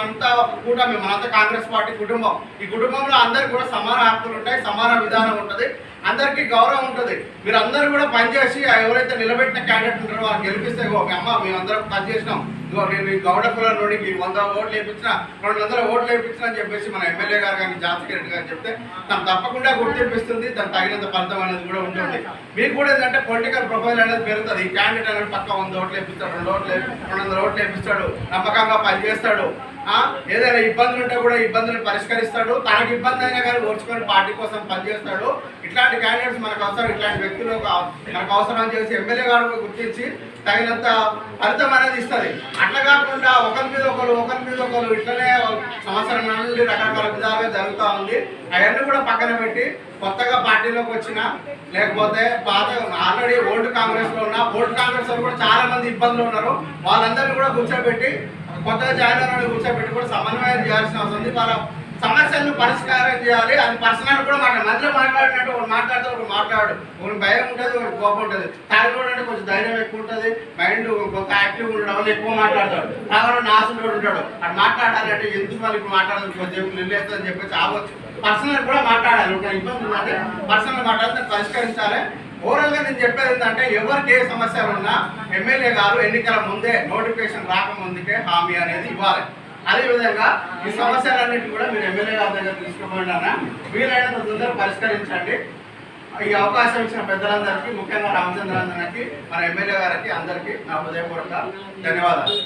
అంతా ఒక కూటమి మనంతా కాంగ్రెస్ పార్టీ కుటుంబం. ఈ కుటుంబంలో అందరు కూడా సమాన హక్కులు ఉంటాయి సమాన విధానం ఉంటుంది. అందరికీ గౌరవం ఉంటుంది. మీరు అందరూ కూడా పనిచేసి ఎవరైతే నిలబెట్టిన క్యాండిడేట్ ఉంటారో వాళ్ళు గెలిపిస్తే ఇగో అమ్మ మేమందరం పనిచేసినాం ఇదిగో నేను ఈ గౌడ కులం నుండి మీ వంద ఓట్లు వేయించిన రెండు వందల ఓట్లు వేయించిన అని చెప్పేసి మన ఎమ్మెల్యే గారు కానీ జాతకి రెడ్డి గారు చెప్తే తను తప్పకుండా గుర్తింపిస్తుంది తను తగినంత ఫలితం అనేది కూడా ఉంటుంది. మీకు కూడా ఏంటంటే పొలిటికల్ ప్రొఫైల్ అనేది పెరుగుతుంది. ఈ క్యాండిడేట్ అనేది పక్క వంద ఓట్లు వేపిస్తాడు రెండు ఓట్లు రెండు వందల ఓట్లు వేపిస్తాడు నమ్మకంగా పనిచేస్తాడు ఏదైనా ఇబ్బందులు ఉంటే కూడా ఇబ్బందులు పరిష్కరిస్తాడు. తనకి ఇబ్బంది అయినా కానీ ఓర్చుకొని పార్టీ కోసం పనిచేస్తాడు ఇట్లాంటి క్యాండిడేట్స్ మనకు అవసరం ఇట్లాంటి వ్యక్తులు మనకు అవసరం అని చేసి ఎమ్మెల్యే గారు గుర్తించి తగినంత ఫలితం అనేది ఇస్తుంది. అట్లా కాకుండా ఒకరి మీద ఒకరు ఒకరి మీద ఒకరు ఇట్లనే సంవత్సరం నుండి రకరకాల విధాలుగా జరుగుతూ ఉంది. అవన్నీ కూడా పక్కన పెట్టి కొత్తగా పార్టీలోకి వచ్చిన లేకపోతే పాత ఆల్రెడీ ఓల్డ్ కాంగ్రెస్లో ఉన్న ఓల్డ్ కాంగ్రెస్లో కూడా చాలా మంది ఇబ్బందులు ఉన్నారు. వాళ్ళందరినీ కూడా కూర్చోబెట్టి కొత్తగా జాయిన్ అయిన కూర్చోబెట్టి కూడా సమన్వయం చేయాల్సిన అవసరం ఉంది. వాళ్ళ సమస్యలను పరిష్కారం చేయాలి. అది పర్సనల్ కూడా మాట్లాడాలి మధ్యలో మాట్లాడినట్టు ఒకరు మాట్లాడితే ఒకరు మాట్లాడు. ఒకరు భయం ఉంటుంది ఒకరు కోపం ఉంటుంది. తాగినోడు అంటే కొంచెం ధైర్యం ఎక్కువ ఉంటుంది. మైండ్ కొంత యాక్టివ్ ఉండడం వల్ల ఎక్కువ మాట్లాడతాడు. తాగడం నాసుడు ఉంటాడు. అది మాట్లాడాలంటే ఎందుకు వాళ్ళు ఇప్పుడు మాట్లాడాలి కొంచెం నిల్లేస్తుంది అని చెప్పేసి ఆవచ్చు పర్సనల్ కూడా మాట్లాడాలి. ఒక ఇబ్బంది ఉందంటే పర్సనల్ మాట్లాడితే పరిష్కరించాలి. ఓవరాల్గా నేను చెప్పేది ఏంటంటే ఎవరికి ఏ సమస్యలు ఉన్నా ఎమ్మెల్యే గారు ఎన్నికల ముందే నోటిఫికేషన్ రాకముందుకే హామీ అనేది ఇవ్వాలి. అదేవిధంగా ఈ సమస్యలన్నిటి కూడా మీరు ఎమ్మెల్యే గారి దగ్గర తీసుకోకుండా వీలైనంత తొందరగా పరిష్కరించండి. ఈ అవకాశం ఇచ్చిన పెద్దలందరికీ ముఖ్యంగా రామచంద్రాందరికి మన ఎమ్మెల్యే గారికి అందరికీ నా హృదయపూర్వక ధన్యవాదాలు.